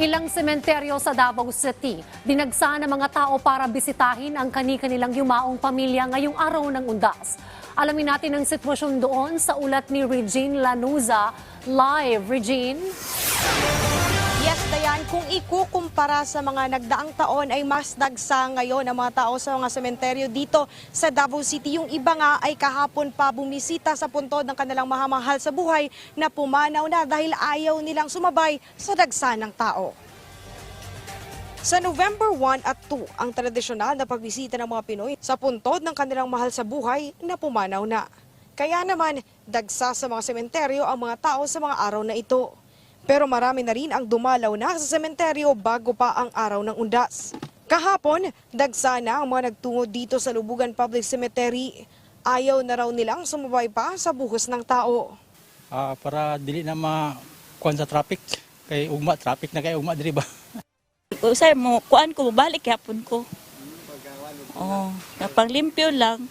Ilang sementeryo sa Davao City, dinagsa ng mga tao para bisitahin ang kani-kanilang yumaong pamilya ngayong araw ng undas. Alamin natin ang sitwasyon doon sa ulat ni Regine Lanuza. Live, Regine. Yes, Dayan, kung ikukumpara sa mga nagdaang taon ay mas dagsa ngayon ang mga tao sa mga sementeryo dito sa Davao City. Yung iba nga ay kahapon pa bumisita sa puntod ng kanilang mahamahal sa buhay na pumanaw na dahil ayaw nilang sumabay sa dagsa ng tao. Sa November 1 at 2, ang tradisyonal na pagbisita ng mga Pinoy sa puntod ng kanilang mahal sa buhay na pumanaw na. Kaya naman, dagsa sa mga sementeryo ang mga tao sa mga araw na ito. Pero marami na rin ang dumalaw na sa sementeryo bago pa ang araw ng undas. Kahapon, dagsa na ang mga nagtungo dito sa Lubugan Public Cemetery. Ayaw na raw nilang sumabay pa sa buhos ng tao. Ah, para dili na makuan sa traffic kay ugma traffic na kay ugma diri ba Usay mo, kuan ko, balik yapon ko. Oh, napaglimpyo lang.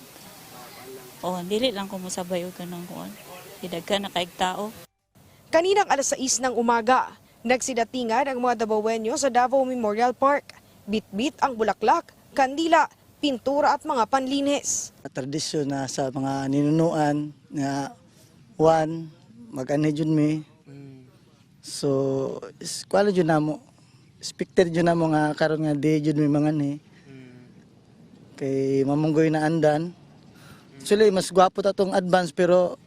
Oh, dili lang ko musabay og kanang kuan. Hidagka na kaig tao. Kaninang alas 6 ng umaga, nagsidatingan ang mga Davaoenyo sa Davao Memorial Park. Bitbit ang bulaklak, kandila, pintura at mga panlinis. tradisyon na sa mga ninunuan nga one mag-ani jud mi so kwala jud namo expected jud namo nga karon nga di jud mi mangani kay mamunggoy na andan actually mas gwapo ta tong advance pero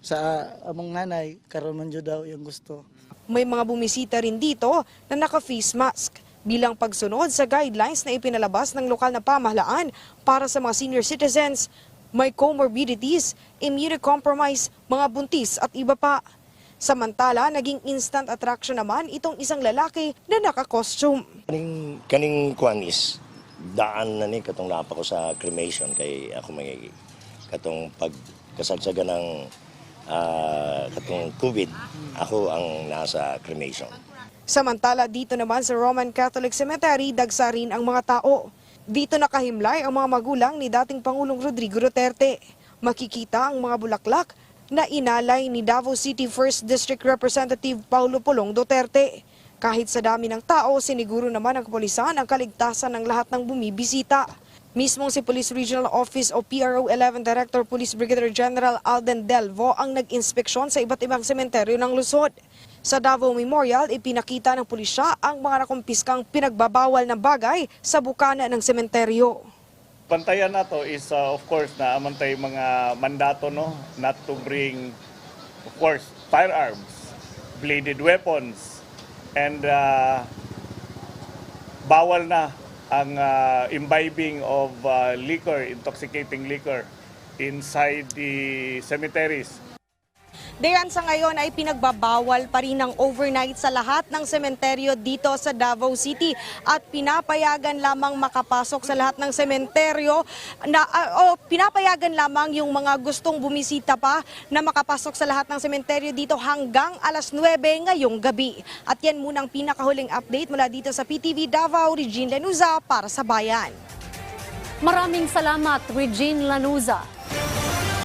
sa among nanay karon man jud daw yung gusto May mga bumisita rin dito na naka-face mask bilang pagsunod sa guidelines na ipinalabas ng lokal na pamahalaan para sa mga senior citizens, may comorbidities, immunocompromised, mga buntis at iba pa. Samantala, naging instant attraction naman itong isang lalaki na naka-costume. Kaning kaning kuan is daan na ni katong napa ko sa cremation kay ako may katong pagkasagsagan ng ah, katong COVID ako ang nasa cremation. Samantala dito naman sa Roman Catholic Cemetery, dagsa rin ang mga tao. Dito nakahimlay ang mga magulang ni dating Pangulong Rodrigo Duterte. Makikita ang mga bulaklak na inalay ni Davao City 1st District Representative Paulo Polong Duterte. Kahit sa dami ng tao, siniguro naman ng kapulisan ang kaligtasan ng lahat ng bumibisita. Mismong si Police Regional Office o PRO 11 Director Police Brigadier General Alden Delvo ang nag-inspeksyon sa iba't ibang sementeryo ng Luzon. Sa Davao Memorial, ipinakita ng pulisya ang mga nakumpiskang pinagbabawal na bagay sa bukana ng sementeryo. Bantayan nato is uh, of course na amantay mga mandato no not to bring of course firearms, bladed weapons and uh, bawal na ang uh, imbibing of uh, liquor, intoxicating liquor inside the cemeteries. Dayan sa ngayon ay pinagbabawal pa rin ng overnight sa lahat ng sementeryo dito sa Davao City at pinapayagan lamang makapasok sa lahat ng sementeryo na ah, o pinapayagan lamang yung mga gustong bumisita pa na makapasok sa lahat ng sementeryo dito hanggang alas 9 ngayong gabi. At yan munang pinakahuling update mula dito sa PTV Davao, Regine Lenuza para sa Bayan. Maraming salamat, Regine Lanuza.